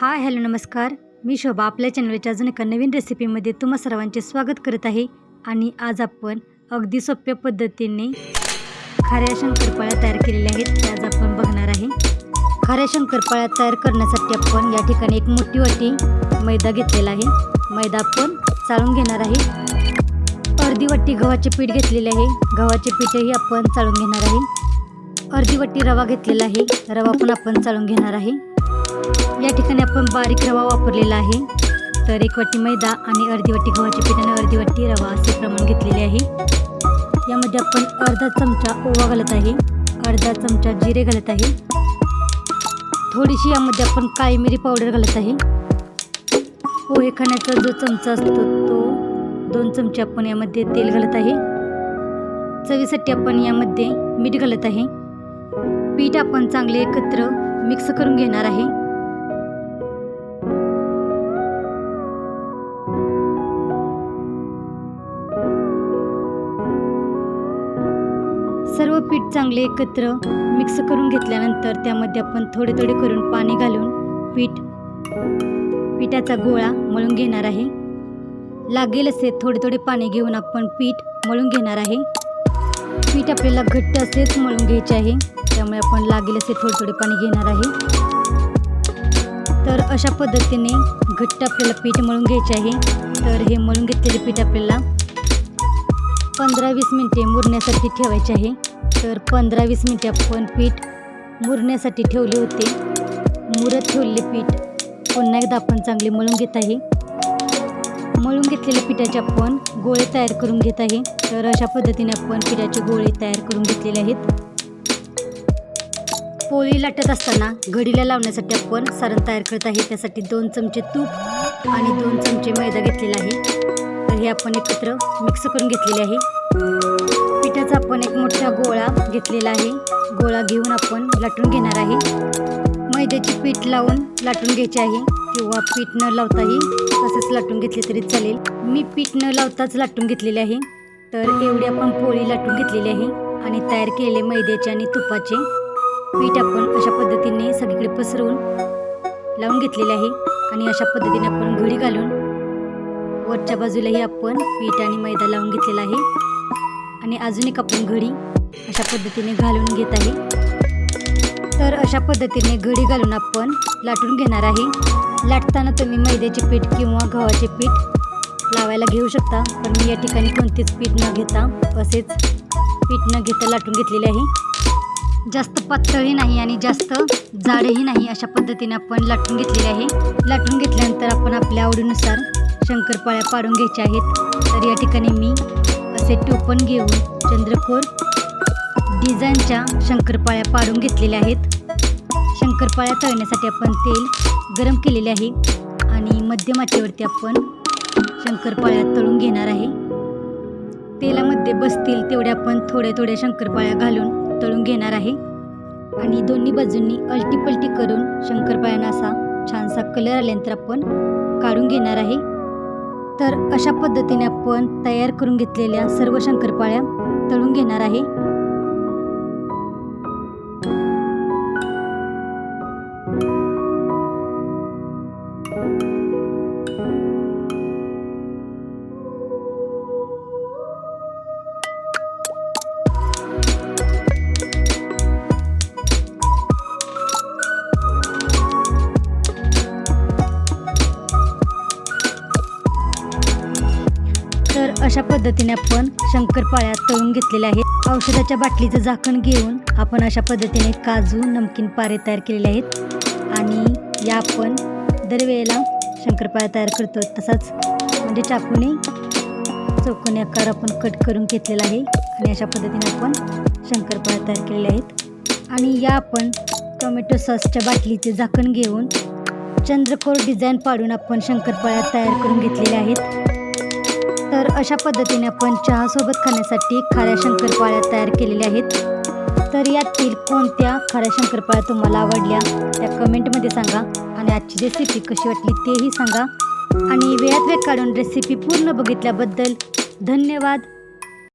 Hi hello नमस्कार. मी शोभा आपल्या चॅनलच्या अजून एका नवीन रेसिपीमध्ये तुम्हा सर्वांचे स्वागत करत आहे. आणि आज आपण अगदी सोप्या पद्धतीने खाऱ्या शंकरपाळ्या तयार केलेल्या आहेत. त्या आज आपण बघणार आहे. खाऱ्या शंकरपाळ्या तयार करण्यासाठी आपण या ठिकाणी एक मोठी वाटी मैदा घेतलेला आहे. मैदा आपण चाळून घेणार आहे. अर्धी वाटी गव्हाचे पीठ घेतलेले आहे. गव्हाचे पीठही आपण चाळून घेणार आहे. अर्धी वाटी रवा घेतलेला आहे. रवा पण आपण चाळून घेणार आहे. या ठिकाणी आपण बारीक रवा वापरलेला आहे. तर एक वाटी मैदा आणि अर्धी वाटी गव्हाच्या पिठाने अर्धी वाटी रवा असे प्रमाण घेतलेले आहे. यामध्ये आपण अर्धा चमचा ओवा घालत आहे. अर्धा चमचा जिरे घालत आहे. थोडीशी यामध्ये आपण काळी मिरी पावडर घालत आहे. पोहे खाण्याचा जो चमचा असतो तो दोन चमचे आपण यामध्ये तेल घालत आहे. चवीसाठी आपण यामध्ये मीठ घालत आहे. पीठ आपण चांगले एकत्र मिक्स करून घेणार आहे. सर्व पीठ चांगले एकत्र मिक्स करून घेतल्यानंतर त्यामध्ये आपण थोडे थोडे करून पाणी घालून पीठ पिठाचा गोळा मळून घेणार आहे. लागेल असे थोडे थोडे पाणी घेऊन आपण पीठ मळून घेणार आहे. पीठ आपल्याला घट्ट असेच मळून घ्यायचे आहे. त्यामुळे आपण लागेल असे थोडे थोडे पाणी घेणार आहे. तर अशा पद्धतीने घट्ट आपल्याला पीठ मळून घ्यायचे आहे. तर हे मळून घेतलेले पीठ आपल्याला पंधरा वीस मिनटे मुरण्यासाठी ठेवायचे आहे. तर पंधरा वीस मिनटं आपण पीठ मुरण्यासाठी ठेवले होते. मुरत ठेवलेले पीठ पुन्हा एकदा आपण चांगले मळून घेत आहे. मळून घेतलेल्या पिठाचे आपण गोळे तयार करून घेत आहे. तर अशा पद्धतीने आपण पिठाचे गोळे तयार करून घेतलेले आहेत. पोळी लाटत असताना घडीला लावण्यासाठी आपण सारण तयार करत आहे. त्यासाठी दोन चमचे तूप आणि दोन चमचे मैदा घेतलेला आहे. तर हे आपण एकत्र मिक्स करून घेतलेले आहे. आपण गोळा घेतलेला आहे. गोळा घेऊन आपण लाटून घेणार आहे. मैद्याचे पीठ लावून लाटून घ्यायचे आहे. किंवा पीठ न लावताही तसंच लाटून घेतले तरी चालेल. मी पीठ न लावताच लाटून घेतलेले आहे. तर एवढी आपण पोळी लाटून घेतलेली आहे आणि तयार केलेले मैद्याचे आणि तुपाचे पीठ आपण अशा पद्धतीने सगळीकडे पसरवून लावून घेतलेले आहे. आणि अशा पद्धतीने आपण घडी घालून वरच्या बाजूलाही आपण पीठ आणि मैदा लावून घेतलेला आहे. आणि अजून एक आपण घडी अशा पद्धतीने घालून घेत आहे. तर अशा पद्धतीने घडी घालून आपण लाटून घेणार आहे. लाटताना तुम्ही मैद्याचे पीठ किंवा गव्हाचे पीठ लावायला घेऊ शकता पण मी या ठिकाणी कोणतेच पीठ न घेता असेच पीठ न घेता लाटून घेतलेले आहे. जास्त पातळही नाही आणि जास्त जाडही नाही अशा पद्धतीने आपण लाटून घेतलेले आहे. लाटून घेतल्यानंतर आपण आपल्या आवडीनुसार शंकरपाळ्या पाडून घ्यायच्या आहेत. तर या ठिकाणी मी असे टोपण घेऊन चंद्रकोर डिझाईनच्या शंकरपाळ्या पाडून घेतलेल्या आहेत. शंकरपाळ्या तळण्यासाठी आपण तेल गरम केलेले आहे आणि मध्यम आचेवरती आपण शंकरपाळ्या तळून घेणार आहे. तेलामध्ये बसतील तेवढ्या आपण थोड्या थोड्या शंकरपाळ्या घालून तळून घेणार आहे. आणि दोन्ही बाजूंनी अलटी पलटी करून शंकरपाळ्यांना असा छानसा कलर आल्यानंतर आपण काढून घेणार आहे. तर अशा पद्धतीने आपण तयार करून घेतलेल्या सर्व शंकरपाळ्या तळून घेणार आहे. अशा पद्धतीने आपण शंकरपाळ्या तळून घेतलेल्या आहेत. औषधाच्या बाटलीचं झाकण घेऊन आपण अशा पद्धतीने काजू नमकीन पारे तयार केलेले आहेत. आणि या आपण दरवेळेला शंकरपाळ्या तयार करतो तसाच म्हणजे चाकूने चौकोनी आकार आपण कट करून घेतलेला आहे. आणि अशा पद्धतीने आपण शंकरपाळ्या तयार केलेल्या आहेत. आणि या आपण टोमॅटो सॉसच्या बाटलीचे झाकण घेऊन चंद्रकोर डिझाईन पाडून आपण शंकरपाळ्या तयार करून घेतलेल्या आहेत. तर अशा पद्धतीने आपण चहासोबत खाण्यासाठी खाऱ्या शंकरपाळ्या तयार केलेल्या आहेत. तर यातील कोणत्या खाऱ्या शंकरपाळ्या तुम्हाला आवडल्या त्या कमेंटमध्ये सांगा आणि आजची रेसिपी कशी वाटली तेही सांगा. आणि वेळात वेळ काढून रेसिपी पूर्ण बघितल्याबद्दल धन्यवाद.